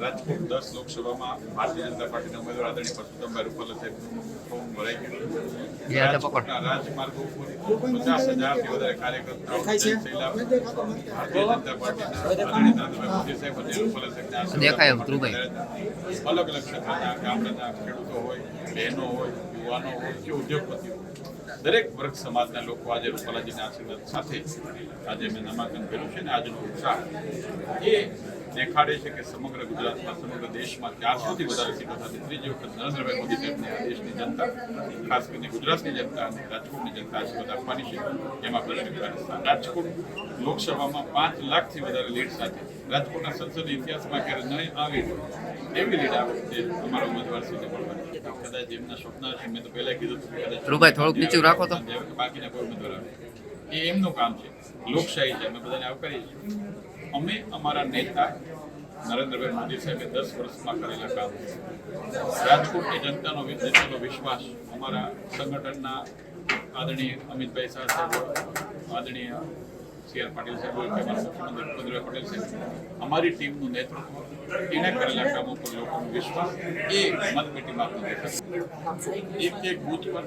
રાજકોટ દસ લોકસભામાં ભારતીય જનતા પાર્ટીના ઉમેદવાર આદરણીય પરસોત્તમભાઈ રૂપાલા સાહેબનું ફોર્મ ભરાઈ ગયું. રાજમાર્ગો ઉપર પચાસ હજારથી વધારે કાર્યકર્તાઓ થયેલા ભારતીય જનતા પાર્ટીના આદરણીય નરેન્દ્રભાઈ મોદી સાહેબ અને રૂપાલા સાહેબના. અલગ અલગ ક્ષેત્રના ગામડાના ખેડૂતો હોય બહેનો હોય યુવાનો હોય કે ઉદ્યોગપતિઓ દરેક વર્ગ સમાજના લોકો આજે રૂપાલાજીના આશીર્વાદ સાથે આજે મેં નામાંકન કર્યું છે ને આજનો ઉત્સાહ એ દેખાડે છે કે સમગ્ર ગુજરાતમાં સમગ્ર દેશમાં ચારસોથી વધારે સીટો સાથે ત્રીજી વખત નરેન્દ્રભાઈ મોદી સાહેબને આ દેશની જનતા ખાસ કરીને ગુજરાતની જનતા અને રાજકોટની જનતા આશીર્વાદ આપવાની છે એમાં પ્રશ્ન રાજકોટ લોકસભામાં પાંચ લાખથી વધારે લીડ સાથે રાજકોટના સંસદીય ઇતિહાસમાં ક્યારે નહીં આવી એવી લીડ આવે છે અમારા ઉમેદવાર સુધી મળવાની. કદાચ એમના સ્વપ્ન છે મેં તો પહેલા કીધું કદાચ થોડુંક નીચું રાખો તો. બાકીના કોઈ ઉમેદવાર આવે એ એમનું કામ છે લોકશાહી છે. અમે બધાને આવકારીએ છીએ. અમે અમારા નેતા નરેન્દ્રભાઈ મોદી સાહેબે દસ વર્ષમાં કરેલા કામ. રાજકોટની જનતાનો જનતાનો વિશ્વાસ અમારા સંગઠનના આદરણીય અમિતભાઈ શાહ સાહેબ આદરણીય સી પાટીલ સાહેબ હોય કે મુખ્યમંત્રી ભૂપેન્દ્રભાઈ પટેલ સાહેબ, અમારી ટીમનું નેતૃત્વ એને કરેલા કામો પર લોકોનો વિશ્વાસ એ મતપેટીમાં આપણે દેખાશે એક એક બૂથ પર,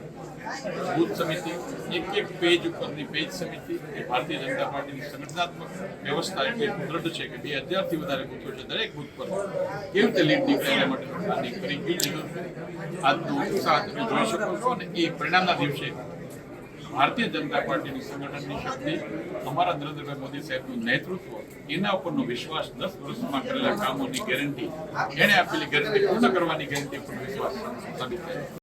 બૂથ સમિતિ, એક એક પેજ ઉપરની પેજ સમિતિ એ ભારતીય જનતા પાર્ટીની સંગઠનાત્મક વ્યવસ્થા એટલી દૃઢ છે કે બે હજારથી વધારે બૂથો છે દરેક બૂથ પર. કેવી રીતે લીડ નીકળે એના માટે કરી લીધું આજનો ઉત્સાહ તમે જોઈ શકો છો અને એ પરિણામના દિવસે ભારતીય જનતા પાર્ટીની સંગઠનની શક્તિ અમારા નરેન્દ્રભાઈ મોદી સાહેબનું નેતૃત્વ એના ઉપરનો વિશ્વાસ દસ વર્ષમાં કરેલા કામોની ગેરંટી એણે આપેલી ગેરંટી પૂર્ણ કરવાની ગેરંટી પર વિશ્વાસ સાબિત થાય.